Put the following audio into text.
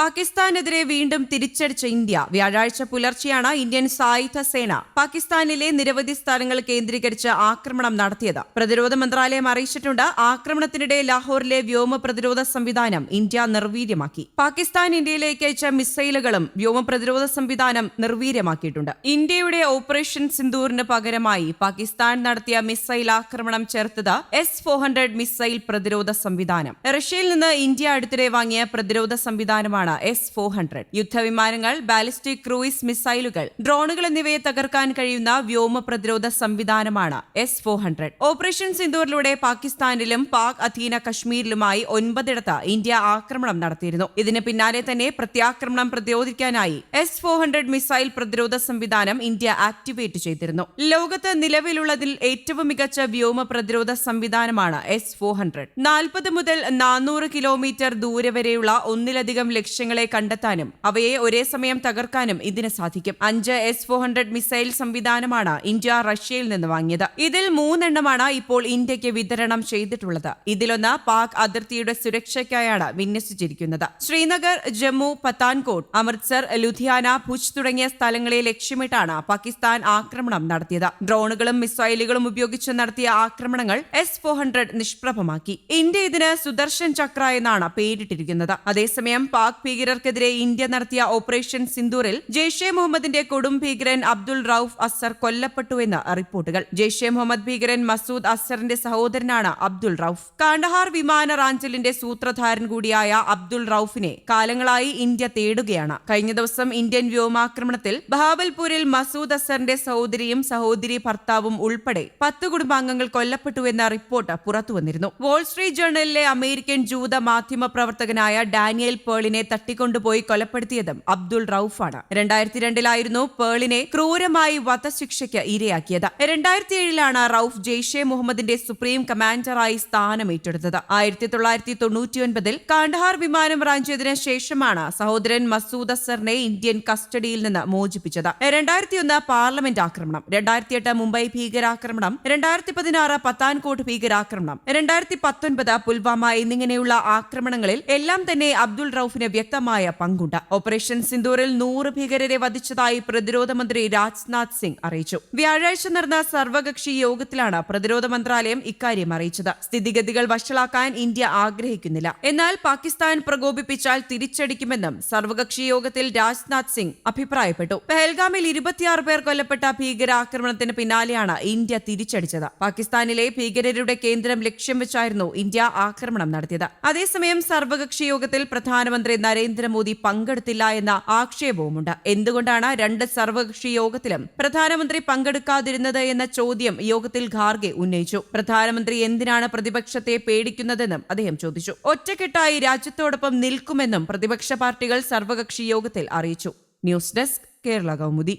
പാകിസ്ഥാനെതിരെ വീണ്ടും തിരിച്ചടിച്ച ഇന്ത്യ. വ്യാഴാഴ്ച പുലർച്ചെയാണ് ഇന്ത്യൻ സായുധ സേന പാകിസ്ഥാനിലെ നിരവധി സ്ഥലങ്ങൾ കേന്ദ്രീകരിച്ച് ആക്രമണം നടത്തിയത്. പ്രതിരോധ മന്ത്രാലയം അറിയിച്ചിട്ടുണ്ട് ആക്രമണത്തിനിടെ ലാഹോറിലെ വ്യോമ പ്രതിരോധ സംവിധാനം ഇന്ത്യ നിർവീര്യമാക്കി. പാകിസ്ഥാൻ ഇന്ത്യയിലേക്ക് അയച്ച മിസൈലുകളും വ്യോമ പ്രതിരോധ സംവിധാനം നിർവീര്യമാക്കിയിട്ടുണ്ട്. ഇന്ത്യയുടെ ഓപ്പറേഷൻ സിന്ദൂറിന് പകരമായി പാകിസ്ഥാൻ നടത്തിയ മിസൈൽ ആക്രമണം ചേർത്തത് എസ് ഫോർ ഹൺഡ്രഡ് മിസൈൽ പ്രതിരോധ സംവിധാനം. റഷ്യയിൽ നിന്ന് ഇന്ത്യ അടുത്തിടെ വാങ്ങിയ പ്രതിരോധ സംവിധാനമാണ് എസ് ഫോർ ഹൺഡ്രഡ്. യുദ്ധവിമാനങ്ങൾ ബാലിസ്റ്റിക് ക്രൂയിസ് മിസൈലുകൾ ഡ്രോണുകൾ എന്നിവയെ തകർക്കാൻ കഴിയുന്ന വ്യോമ പ്രതിരോധ സംവിധാനമാണ് എസ് ഫോർ ഹൺഡ്രഡ്. ഓപ്പറേഷൻ സിന്ദൂറിലൂടെ പാകിസ്ഥാനിലും പാക് അധീന കശ്മീരിലുമായി ഒൻപതിടത്ത് ഇന്ത്യ ആക്രമണം നടത്തിയിരുന്നു. ഇതിന് പിന്നാലെ തന്നെ പ്രത്യാക്രമണം പ്രതിരോധിക്കാനായി എസ് ഫോർ ഹൺഡ്രഡ് മിസൈൽ പ്രതിരോധ സംവിധാനം ഇന്ത്യ ആക്ടിവേറ്റ് ചെയ്തിരുന്നു. ലോകത്ത് നിലവിലുള്ളതിൽ ഏറ്റവും മികച്ച വ്യോമ പ്രതിരോധ സംവിധാനമാണ് എസ് ഫോർ ഹൺഡ്രഡ്. നാൽപ്പത് മുതൽ നാനൂറ് കിലോമീറ്റർ ദൂരെ വരെയുള്ള ഒന്നിലധികം ലക്ഷ്യങ്ങളെ കണ്ടെത്താനും അവയെ ഒരേ സമയം തകർക്കാനും ഇതിന് സാധിക്കും. അഞ്ച് എസ് ഫോർ ഹൺഡ്രഡ് മിസൈൽ സംവിധാനമാണ് ഇന്ത്യ റഷ്യയിൽ നിന്ന് വാങ്ങിയത്. ഇതിൽ മൂന്നെണ്ണമാണ് ഇപ്പോൾ ഇന്ത്യയ്ക്ക് വിതരണം ചെയ്തിട്ടുള്ളത്. ഇതിലൊന്ന് പാക് അതിർത്തിയുടെ സുരക്ഷയ്ക്കായാണ് വിന്യസിച്ചിരിക്കുന്നത്. ശ്രീനഗർ ജമ്മു പത്താൻകോട്ട് അമൃത്സർ ലുധിയാന ഭുജ് തുടങ്ങിയ സ്ഥലങ്ങളെ ലക്ഷ്യമിട്ടാണ് പാകിസ്ഥാൻ ആക്രമണം നടത്തിയത്. ഡ്രോണുകളും മിസൈലുകളും ഉപയോഗിച്ച് നടത്തിയ ആക്രമണങ്ങൾ എസ് ഫോർ ഹൺഡ്രഡ് നിഷ്പ്രഭമാക്കി. ഇന്ത്യ ഇതിന് സുദർശൻ ചക്ര എന്നാണ് പേരിട്ടിരിക്കുന്നത്. അതേസമയം പാക് ഭീകരർക്കെതിരെ ഇന്ത്യ നടത്തിയ ഓപ്പറേഷൻ സിന്ദൂറിൽ ജെയ്ഷെ മുഹമ്മദിന്റെ കൊടും ഭീകരൻ അബ്ദുൾ റൌഫ് അസർ കൊല്ലപ്പെട്ടുവെന്ന് റിപ്പോർട്ടുകൾ. ജെയ്ഷെ മുഹമ്മദ് ഭീകരൻ മസൂദ് അസറിന്റെ സഹോദരനാണ് അബ്ദുൾ റൌഫ്. കാണ്ഡഹാർ വിമാന റാഞ്ചലിന്റെ സൂത്രധാരൻ കൂടിയായ അബ്ദുൾ റൌഫിനെ കാലങ്ങളായി ഇന്ത്യ തേടുകയാണ്. കഴിഞ്ഞ ദിവസം ഇന്ത്യൻ വ്യോമാക്രമണത്തിൽ ബഹാബൽപൂരിൽ മസൂദ് അസറിന്റെ സഹോദരിയും സഹോദരി ഭർത്താവും ഉൾപ്പെടെ പത്ത് കുടുംബാംഗങ്ങൾ കൊല്ലപ്പെട്ടുവെന്ന റിപ്പോർട്ട് പുറത്തുവന്നിരുന്നു. വോൾസ്ട്രീറ്റ് ജേർണലിലെ അമേരിക്കൻ ജൂത മാധ്യമ പ്രവർത്തകനായ ഡാനിയൽ പേളിനെ തട്ടിക്കൊണ്ടുപോയി കൊലപ്പെടുത്തിയതും അബ്ദുൾ റൌഫാണ്. രണ്ടായിരത്തി രണ്ടിലായിരുന്നു പേളിനെ ക്രൂരമായി വധശിക്ഷയ്ക്ക് ഇരയാക്കിയത്. രണ്ടായിരത്തി ഏഴിലാണ് റൌഫ് ജെയ്ഷെ മുഹമ്മദിന്റെ സുപ്രീം കമാൻഡറായി സ്ഥാനം ഏറ്റെടുത്തത് ആയിരത്തി തൊള്ളായിരത്തി തൊണ്ണൂറ്റിയൊൻപതിൽ കാണ്ഡഹാർ വിമാനം റാഞ്ചിയതിനു ശേഷമാണ് സഹോദരൻ മസൂദ് അസറിനെ ഇന്ത്യൻ കസ്റ്റഡിയിൽ നിന്ന് മോചിപ്പിച്ചത്. രണ്ടായിരത്തി ഒന്ന് പാർലമെന്റ് ആക്രമണം. രണ്ടായിരത്തി എട്ട് മുംബൈ ഭീകരാക്രമണം. രണ്ടായിരത്തി പതിനാറ് പത്താൻകോട്ട് ഭീകരാക്രമണം. രണ്ടായിരത്തി പത്തൊൻപത് പുൽവാമ എന്നിങ്ങനെയുള്ള ആക്രമണങ്ങളിൽ എല്ലാം തന്നെ അബ്ദുൾ റൌഫിന് വ്യക്തമായ പങ്കുണ്ട്. ഓപ്പറേഷൻ സിന്ദൂറിൽ നൂറ് ഭീകരരെ വധിച്ചതായി പ്രതിരോധ മന്ത്രി രാജ്നാഥ് സിംഗ് അറിയിച്ചു. വ്യാഴാഴ്ച നടന്ന സർവകക്ഷി യോഗത്തിലാണ് പ്രതിരോധ മന്ത്രാലയം ഇക്കാര്യം അറിയിച്ചത്. സ്ഥിതിഗതികൾ വഷളാക്കാൻ ഇന്ത്യ ആഗ്രഹിക്കുന്നില്ല. എന്നാൽ പാകിസ്ഥാൻ പ്രകോപിപ്പിച്ചാൽ തിരിച്ചടിക്കുമെന്നും സർവകക്ഷി യോഗത്തിൽ രാജ്നാഥ് സിംഗ് അഭിപ്രായപ്പെട്ടു. പെഹൽഗാമിൽ ഇരുപത്തിയാറ് പേർ കൊല്ലപ്പെട്ട ഭീകരാക്രമണത്തിന് പിന്നാലെയാണ് ഇന്ത്യ തിരിച്ചടിച്ചത്. പാകിസ്ഥാനിലെ ഭീകരരുടെ കേന്ദ്രം ലക്ഷ്യം വെച്ചായിരുന്നു ഇന്ത്യ ആക്രമണം നടത്തിയത്. അതേസമയം സർവകക്ഷി യോഗത്തിൽ പ്രധാനമന്ത്രി നരേന്ദ്രമോദി പങ്കെടുത്തില്ല എന്ന ആക്ഷേപവുമുണ്ട്. എന്തുകൊണ്ടാണ് രണ്ട് സർവകക്ഷി യോഗത്തിലും പ്രധാനമന്ത്രി പങ്കെടുക്കാതിരുന്നത് എന്ന ചോദ്യം യോഗത്തിൽ ഖാർഗെ ഉന്നയിച്ചു. പ്രധാനമന്ത്രി എന്തിനാണ് പ്രതിപക്ഷത്തെ പേടിക്കുന്നതെന്നും അദ്ദേഹം ചോദിച്ചു. ഒറ്റക്കെട്ടായി രാജ്യത്തോടൊപ്പം നിൽക്കുമെന്നും പ്രതിപക്ഷ പാർട്ടികൾ സർവകക്ഷി യോഗത്തിൽ അറിയിച്ചു. News desk Kerala Kaumudi.